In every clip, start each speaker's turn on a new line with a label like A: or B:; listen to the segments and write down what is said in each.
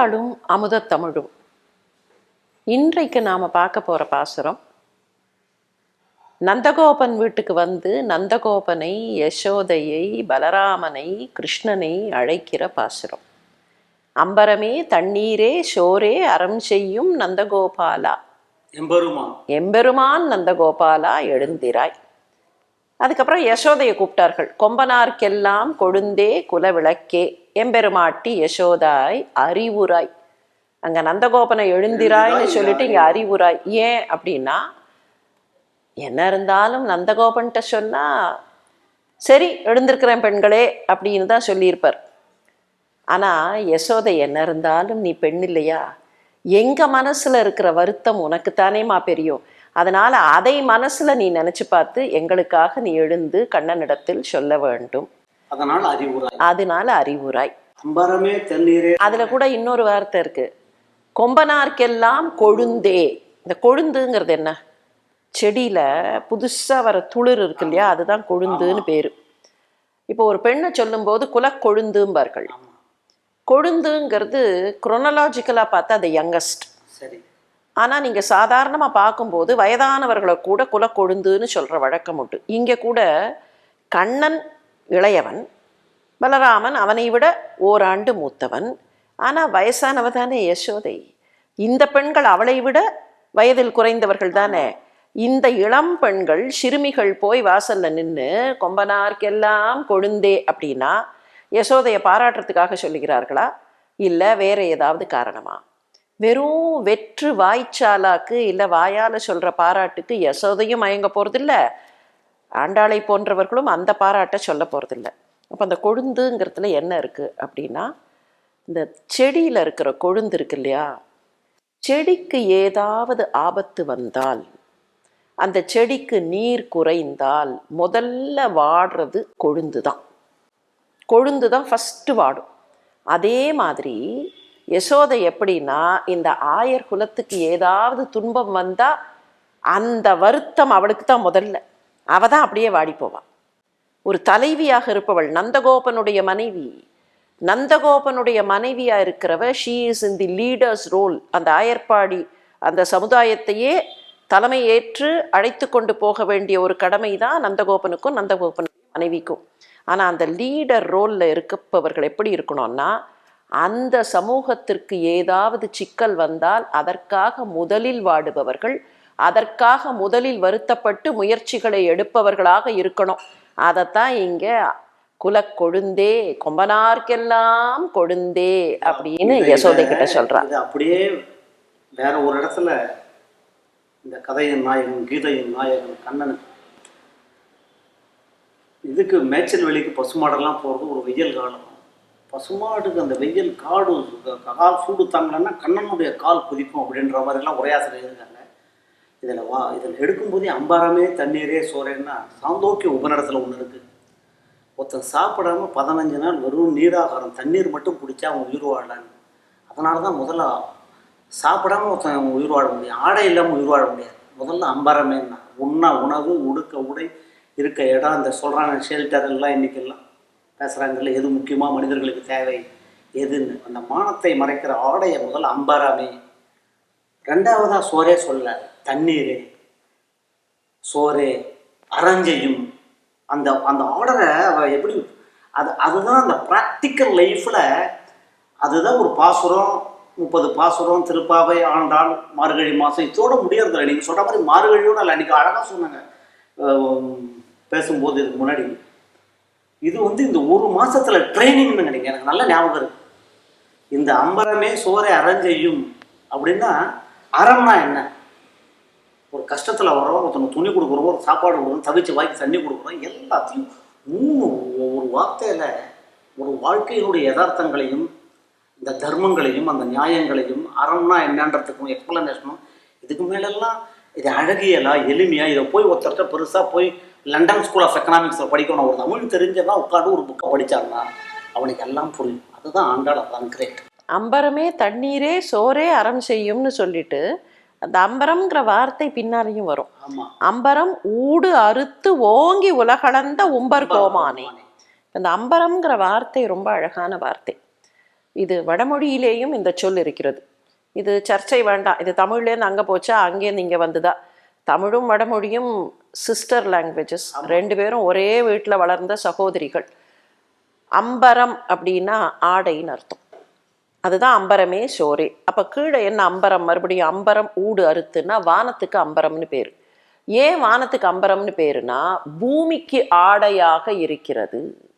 A: ஆண்டாளும் அமுத தமிழும் இன்றைக்கு நாம் பார்க்க போகிற பாசுரம் நந்தகோபன் வீட்டுக்கு வந்து நந்தகோபனை யசோதையை பலராமனை கிருஷ்ணனை அழைக்கிற பாசுரம். அம்பரமே தண்ணீரே ஷோரே அறம் செய்யும் நந்தகோபாலா.
B: எம்பெருமான்.
A: எம்பெருமான் நந்தகோபாலா எழுந்திராய். அதுக்கப்புறம் யசோதையை கூப்பிட்டார்கள். கொம்பனார்க்கெல்லாம் கொழுந்தே குலவிளக்கே எம்பெருமாட்டி யசோதாய் அறிவுராய். அங்க நந்தகோபனை எழுந்திராய்னு சொல்லிட்டு இங்க அறிவுராய். ஏன் அப்படின்னா என்ன இருந்தாலும் நந்தகோபன்கிட்ட சொன்னா சரி எழுந்திருக்கிறேன் பெண்களே அப்படின்னு தான் சொல்லியிருப்பார். ஆனா யசோதை என்ன இருந்தாலும் நீ பெண் இல்லையா? எங்க மனசுல இருக்கிற வருத்தம் உனக்கு தானேமா பெரியும் அதனால அதை மனசுல நீ நினைச்சு பார்த்து எங்களுக்காக நீ எழுந்து கண்ணனிடத்தில் சொல்ல வேண்டும்.
B: அதனால் அறிவுராய்
A: அதனால அறிவுராய்
B: அம்பரமே தண்ணீரே.
A: அதுல கூட இன்னொரு வார்த்தை இருக்கு. கொம்பனார்க்கெல்லாம் கொழுந்தே. இந்த கொழுந்துங்கிறது என்ன? செடியில புதுசா வர துளிர் இருக்கு இல்லையா? அதுதான் கொழுந்துன்னு பேரு. இப்போ ஒரு பெண்ணை சொல்லும்போது குலக்கொழுந்தும்பார்கள். கொழுந்துங்கிறது குரோனலாஜிக்கலா பார்த்தா அது யங்கஸ்ட்
B: சரி.
A: ஆனால் நீங்கள் சாதாரணமாக பார்க்கும்போது வயதானவர்களை கூட குலக்கொழுந்துன்னு சொல்கிற வழக்கம் உண்டு. இங்கே கூட கண்ணன் இளையவன் பலராமன் அவனை விட ஓராண்டு மூத்தவன். ஆனால் வயசானவ தானே யசோதை. இந்த பெண்கள் அவளை விட வயதில் குறைந்தவர்கள் தானே. இந்த இளம் பெண்கள் சிறுமிகள் போய் வாசலில் நின்று கொம்பனார்க்கெல்லாம் கொழுந்தே அப்படின்னா யசோதையை பாராட்டுறதுக்காக சொல்லுகிறார்களா? இல்லை வேற ஏதாவது காரணமா? வெறும் வெற்று வாய்ச்சாலாக்கு இல்லை வாயால் சொல்கிற பாராட்டுக்கு யசோதையும் மயங்க போகிறதில்ல ஆண்டாளை போன்றவர்களும் அந்த பாராட்டை சொல்ல போகிறதில்ல அப்போ அந்த கொழுந்துங்கிறதுல என்ன இருக்குது அப்படின்னா இந்த செடியில் இருக்கிற கொழுந்து இருக்கு இல்லையா? செடிக்கு ஏதாவது ஆபத்து வந்தால் அந்த செடிக்கு நீர் குறைந்தால் முதல்ல வாடுறது கொழுந்து தான் கொழுந்து தான் ஃபஸ்ட்டு வாடும். அதே மாதிரி யசோதை எப்படின்னா இந்த ஆயர் குலத்துக்கு ஏதாவது துன்பம் வந்தால் அந்த வருத்தம் அவளுக்கு தான் முதல்ல. அவ தான் அப்படியே வாடி ஒரு தலைவியாக இருப்பவள் நந்தகோபனுடைய மனைவி. நந்தகோபனுடைய மனைவியாக இருக்கிறவ she is in the leaders role அந்த ஆயர்பாடி அந்த சமுதாயத்தையே தலைமை ஏற்று அழைத்து கொண்டு போக வேண்டிய ஒரு கடமை தான் நந்தகோபனுக்கும் நந்தகோபன் மனைவிக்கும். ஆனால் அந்த லீடர் ரோலில் இருக்கப்பவர்கள் எப்படி இருக்கணும்னா அந்த சமூகத்திற்கு ஏதாவது சிக்கல் வந்தால் அதற்காக முதலில் வாடுபவர்கள் அதற்காக முதலில் வருத்தப்பட்டு முயற்சிகளை எடுப்பவர்களாக இருக்கணும். அதைத்தான் இங்க குலக்கொழுந்தே கொம்பனார்க்கெல்லாம் கொழுந்தே அப்படின்னு யசோதை கிட்ட சொல்றா
B: இது அப்படியே வேற ஒரு இடத்துல இந்த கதையின் நாயகன் கீதையின் நாயகன் கண்ணன் இதுக்கு மேய்ச்சல் வெளிக்கு பசுமாடெல்லாம் போகிறது ஒரு வெயில் காலம். பசுமாடுக்கு அந்த வெயில் காடு கால் சூடு தாங்கலன்னா கண்ணனுடைய கால் குதிக்கும் அப்படின்ற மாதிரிலாம் உரையாசிரியர் இருக்காங்க இதில் வா இதில் எடுக்கும்போதே அம்பாரமே தண்ணீரே சோறேன்னா சாந்தோக்கிய உபநடத்தில் ஒன்று இருக்குது ஒருத்தன் சாப்பிடாம பதினஞ்சு நாள் வெறும் நீராகாரம் தண்ணீர் மட்டும் குடிச்சா அவன் உயிர் வாழலான்னு அதனால தான் முதல்ல சாப்பிடாம ஒருத்தன் உயிர் வாழ முடியும் ஆடை இல்லாமல் உயிர் வாழ முடியாது. முதல்ல அம்பரமேன்னா உண்ணா உணவு உடுக்க உடை இருக்க இடம் இந்த சொல்கிறாங்க ஷெல்டர் எல்லாம் இன்னைக்கெல்லாம். பேசுகிறாங்கல்ல எது முக்கியமாக மனிதர்களுக்கு தேவை எதுன்னு. அந்த மானத்தை மறைக்கிற ஆடையை முதல் அம்பாராமே. ரெண்டாவதாக சோரே சொல்ல தண்ணீர். சோரே அரஞ்சையும் அந்த அந்த ஆர்டரை அவள் எப்படி அது அதுதான் அந்த ப்ராக்டிக்கல் லைஃப்பில் அதுதான் ஒரு பாசுரம் முப்பது பாசுரம் திருப்பாவை ஆண்டாள் மார்கழி மாதம் இதோட முடியறதில்ல. நீங்கள் சொல்கிற மாதிரி மார்கழியோட இல்லை அன்றைக்கி அழகாக சொன்னாங்க. பேசும்போது இதுக்கு முன்னாடி. இது வந்து இந்த ஒரு மாசத்துல ட்ரைனிங்னு நினைக்கிறேன். எனக்கு நல்ல ஞாபகம் இருக்கு. இந்த அம்பரமே சோரை அறஞ்செய்யும் அப்படின்னா அறம்னா என்ன? ஒரு கஷ்டத்தில் வரோம் ஒருத்தனுக்கு துணி கொடுக்குறோம் ஒரு சாப்பாடு கொடுக்குறோம் தவிச்சு வாய்க்கு தண்ணி கொடுக்குறோம் எல்லாத்தையும் மூணு ஒரு வார்த்தையில் ஒரு வாழ்க்கையினுடைய யதார்த்தங்களையும் இந்த தர்மங்களையும் அந்த நியாயங்களையும் அறம்னா என்னன்றதுக்கும் எக்ஸ்பிளனேஷனும் இதுக்கு மேலெல்லாம் இது அழகியலா எளிமையா இதை போய் ஒருத்தர்கிட்ட பெருசாக போய் லண்டன் ஸ்கூல் ஆஃப் எக்கனாமிக்ஸில் படிக்கணும் ஒரு தமிழ் தெரிஞ்சவன் உட்காந்து ஒரு புக்கை படிச்சான்னா அவனுக்கு எல்லாம் புரியும். அதுதான் ஆண்டாள் அதான் கிரேட்
A: அம்பரமே தண்ணீரே சோரே அறம் செய்யும்னு சொல்லிட்டு அந்த அம்பரம்ங்கிற வார்த்தை பின்னாலையும் வரும். அம்பரம் ஊடு அறுத்து ஓங்கி உலகளந்த உம்பர் கோமானே. இந்த அம்பரம்ங்கிற வார்த்தை ரொம்ப அழகான வார்த்தை. இது வடமொழியிலேயும் இந்த சொல் இருக்கிறது. இது சர்ச்சை வேண்டாம். இது தமிழ்லேருந்து அங்கே போச்சா அங்கேருந்து இங்கே வந்துதா. தமிழும் வடமொழியும் சிஸ்டர் லாங்குவேஜஸ் ரெண்டு பேரும் ஒரே வீட்டில் வளர்ந்த சகோதரிகள். அம்பரம் அப்படின்னா ஆடைன்னு அர்த்தம். அதுதான் அம்பரமே சோரே அப்போ கீழே என்ன அம்பரம்? மறுபடியும் அம்பரம் ஊடு அறுத்துன்னா வானத்துக்கு அம்பரம்னு பேர். ஏன் வானத்துக்கு அம்பரம்னு பேருனா பூமிக்கு ஆடையாக இருக்கிறது.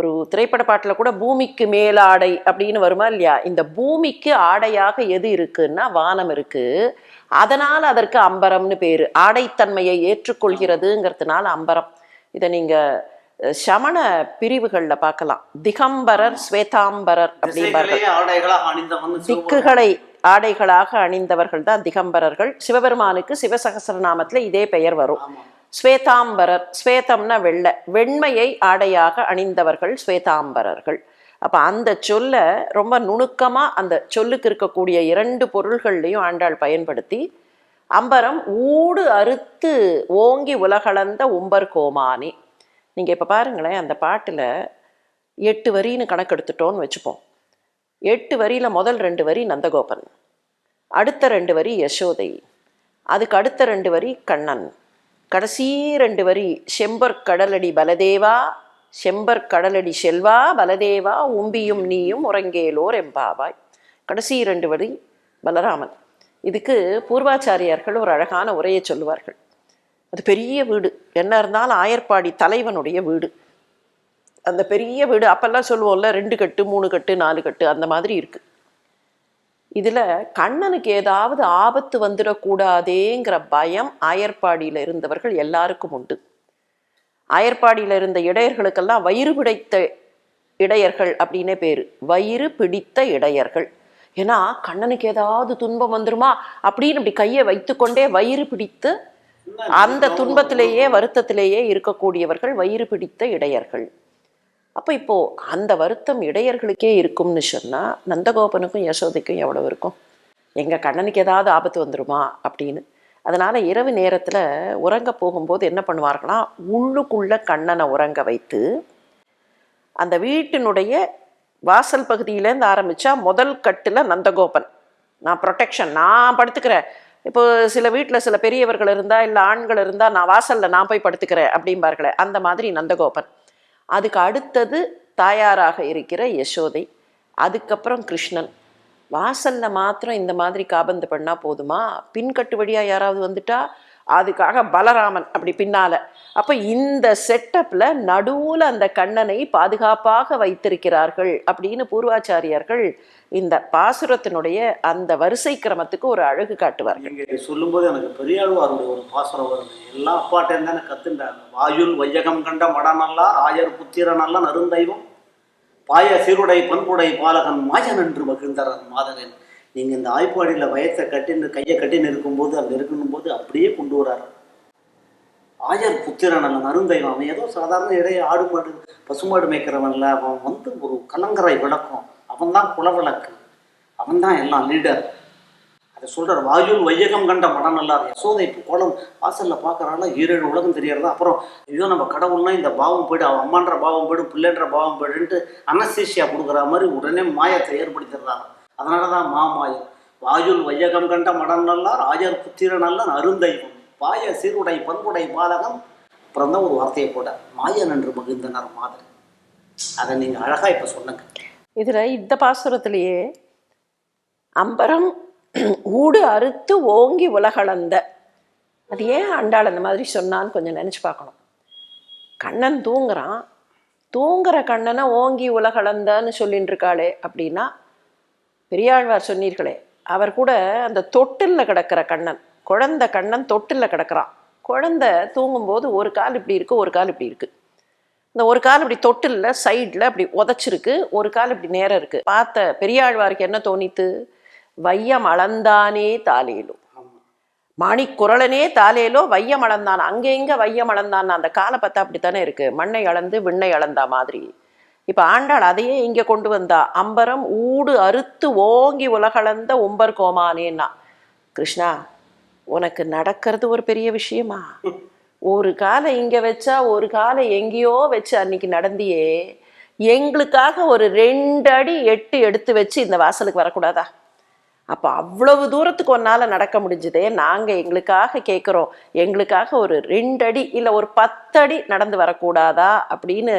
A: ஒரு திரைப்பட பாட்டில் கூட பூமிக்கு மேலாடை அப்படின்னு வருமா இல்லையா? இந்த பூமிக்கு ஆடையாக எது இருக்குன்னா வானம் இருக்கு. அதனால் அதற்கு அம்பரம்னு பேரு. ஆடைத்தன்மையை ஏற்றுக்கொள்கிறதுங்கிறதுனால அம்பரம். இதை நீங்க அஹ், சமண பிரிவுகள்ல பார்க்கலாம். திகம்பரர் ஸ்வேதாம்பரர் அப்படிம்பார்கள். திக்குகளை ஆடைகளாக அணிந்தவர்கள் தான் திகம்பரர்கள். சிவபெருமானுக்கு சிவசகசரநாமத்துல இதே பெயர் வரும். ஸ்வேதாம்பரர் ஸ்வேதம்னா வெள்ளை வெண்மையை ஆடையாக அணிந்தவர்கள் ஸ்வேதாம்பரர்கள். அப்போ அந்த சொல்ல ரொம்ப நுணுக்கமாக அந்த சொல்லுக்கு இருக்கக்கூடிய இரண்டு பொருள்கள்லையும் ஆண்டாள் பயன்படுத்தி அம்பரம் ஊடு அறுத்து ஓங்கி உலகளந்த உம்பர் கோமானி. நீங்கள் இப்போ பாருங்களேன் அந்த பாட்டில் எட்டு வரின்னு கணக்கெடுத்துட்டோன்னு வச்சுப்போம். எட்டு வரியில் முதல் ரெண்டு வரி நந்தகோபன் அடுத்த ரெண்டு வரி யசோதை அதுக்கு அடுத்த ரெண்டு வரி கண்ணன். கடைசி ரெண்டு வரி செம்பர் கடலடி பலதேவா செம்பர் கடலடி செல்வா பலதேவா உம்பியும் நீயும் உறங்கேலோர் எம்பாவாய். கடைசி ரெண்டு வரி பலராமன். இதுக்கு பூர்வாச்சாரியார்கள் ஒரு அழகான உரையை சொல்லுவார்கள். அது பெரிய வீடு. என்ன இருந்தாலும் ஆயர்பாடி தலைவனுடைய வீடு. அந்த பெரிய வீடு அப்பெல்லாம் சொல்லுவோம்ல ரெண்டு கட்டு மூணு கட்டு நாலு கட்டு அந்த மாதிரி இருக்குது இதில் கண்ணனுக்கு ஏதாவது ஆபத்து வந்துடக்கூடாதேங்கிற பயம் ஆயர்பாடியில இருந்தவர்கள் எல்லாருக்கும் உண்டு. அயற்பாடியில் இருந்த இடையர்களுக்கெல்லாம் வயிறு பிடித்த இடையர்கள் அப்படின்னே பேரு. வயிறு பிடித்த இடையர்கள். ஏன்னா கண்ணனுக்கு ஏதாவது துன்பம் வந்துருமா? அப்படின்னு இப்படி கையை வைத்துக்கொண்டே வயிறு பிடித்து அந்த துன்பத்திலேயே வருத்தத்திலேயே இருக்கக்கூடியவர்கள் வயிறு பிடித்த இடையர்கள். அப்போ இப்போது அந்த வருத்தம் இடையர்களுக்கே இருக்கும்னு சொன்னால் நந்தகோபனுக்கும் யசோதைக்கும் எவ்வளவு இருக்கும்? எங்கள் கண்ணனுக்கு ஏதாவது ஆபத்து வந்துருமா அப்படின்னு. அதனால் இரவு நேரத்தில் உறங்க போகும்போது என்ன பண்ணுவார்களாம் உள்ளுக்குள்ளே கண்ணனை உறங்க வைத்து அந்த வீட்டினுடைய வாசல் பகுதியிலேருந்து ஆரம்பித்தா முதல் கட்டில் நந்தகோபன். நான் ப்ரொடெக்ஷன் நான் படுத்துக்கிறேன். இப்போ சில வீட்டில் சில பெரியவர்கள் இருந்தால் இல்லை ஆண்கள் இருந்தால் நான் வாசலில் நான் போய் படுத்துக்கிறேன் அப்படிம்பார்களே அந்த மாதிரி நந்தகோபன். அதுக்கு அடுத்தது தாயாராக இருக்கிற யசோதை அதுக்கப்புறம் கிருஷ்ணன். வாசல்ல மாத்திரம் இந்த மாதிரி காபந்து பண்ணால் போதுமா? பின்கட்டு வழியாக யாராவது வந்துட்டா? அதுக்காக பலராமன் அப்படி பின்னால. அப்போ இந்த செட்டப்ல நடுவுல அந்த கண்ணனை பாதுகாப்பாக வைத்திருக்கிறார்கள் அப்படின்னு பூர்வாச்சாரியார்கள் இந்த பாசுரத்தினுடைய அந்த வரிசை கிரமத்துக்கு ஒரு அழகு காட்டுவார்கள்.
B: சொல்லும்போது எனக்கு பெரியாழ்வாருடைய ஒரு பாசுரம் வருது. எல்லா அப்பாட்டையும் தானே கத்துண்டாங்க வாயுல் வையகம் கண்ட மடநல்லா ஆயர் புத்திரனல்ல நருந்தைவம் பாய சீருடை பண்புடை பாலகன் மாயன் என்று மகிழ்ந்தரன் மாதரன் நீங்கள் இந்த ஆய்ப்பாடியில் வயத்தை கட்டின்னு கையை கட்டின்னு இருக்கும்போது அங்கே இருக்கணும் போது அப்படியே கொண்டு வராரு. ஆயர் புத்திரன் அல்ல நருந்தைவன் அவன் ஏதோ சாதாரண இடையே ஆடு மாடு பசுமாடு மேய்க்கிறவன்ல அவன் வந்து ஒரு கலங்கரை விளக்கம். அவன் தான் குலவிளக்கு. அவன் தான் எல்லாம் லீடர் அதை சொல்கிறார் வாயுல் வையகம் கண்ட மடம் நல்லார் யசோதை இப்போ கோலம் வாசலில் பார்க்கறால ஈரேழு உலகம் தெரியறதா? அப்புறம் ஐயோ நம்ம கடவுள்னா இந்த பாவம் போய்டு அவன் அம்மான்ற பாவம் போயிடும் பிள்ளைன்ற பாவம் போய்டுன்ட்டு அனசீஷியா கொடுக்குற மாதிரி உடனே மாயத்தை ஏற்படுத்திடுறாங்க. அதனால தான் மாமாயம் வாயுல் வையகம் கண்ட மடம் நல்லார் ஆயர் புத்திர நல்லன் அருந்தைவம் பாய சீருடை பண்புடை பாலகம் அப்புறம் தான் ஒரு வார்த்தையை போட மாயன் என்று மகிழ்ந்தனர் மாதிரி. அதை நீங்கள் அழகாக இப்போ சொன்னங்க
A: இதில் இந்த பாசுரத்திலேயே அம்பரம் ஊடு அறுத்து ஓங்கி உலகளந்த. அது ஏன் அண்டாள் அந்த மாதிரி சொன்னான்னு கொஞ்சம் நினச்சி பார்க்கணும். கண்ணன் தூங்குறான். தூங்குற கண்ணனை ஓங்கி உலகளந்தன்னு சொல்லிட்டு இருக்காளே அப்படின்னா பெரியாழ்வார் சொன்னீர்களே அவர் கூட அந்த தொட்டிலில் கிடக்கிற கண்ணன் குழந்த கண்ணன் தொட்டிலில் கிடக்கிறான். குழந்த தூங்கும்போது ஒரு கால் இப்படி இருக்கு ஒரு கால் இப்படி இருக்கு. இந்த ஒரு கால் இப்படி தொட்டிலில் சைடில் அப்படி உதச்சிருக்கு ஒரு கால் இப்படி நேரம் இருக்கு. பார்த்த பெரியாழ்வாருக்கு என்ன தோணித்து? வையம் அளந்தானே தாலேலோ. மாணிக்குரலனே தாலேலோ வையம் அளந்தான். அங்கே இங்கே வையம் அளந்தான் அந்த காலை பார்த்தா அப்படித்தானே இருக்கு. மண்ணை அளந்து விண்ணை அளந்தா மாதிரி. இப்போ ஆண்டாள் அதையே இங்கே கொண்டு வந்தா. அம்பரம் ஊடு அறுத்து ஓங்கி உலகளந்த உம்பர் கோமானேன்னா கிருஷ்ணா உனக்கு நடக்கிறது ஒரு பெரிய விஷயமா? ஒரு காலை இங்கே வச்சா ஒரு காலை எங்கேயோ வச்சு அன்னைக்கு நடந்தியே. எங்களுக்காக ஒரு ரெண்டு அடி எட்டு எடுத்து வச்சு இந்த வாசலுக்கு வரக்கூடாதா? அப்போ அவ்வளவு தூரத்துக்கு ஒன்னால் நடக்க முடிஞ்சதே. நாங்கள் எங்களுக்காக கேட்குறோம் எங்களுக்காக ஒரு ரெண்டடி இல்லை ஒரு பத்தடி நடந்து வரக்கூடாதா? அப்படின்னு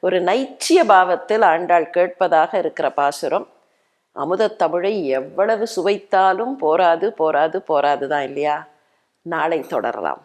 A: ஒரு நைச்சிய பாவத்தில் ஆண்டாள் கேட்பதாக இருக்கிற பாசுரம். அமுதத்தமிழை எவ்வளவு சுவைத்தாலும் போராது போராது போராது தான் இல்லையா? நாளை தொடரலாம்.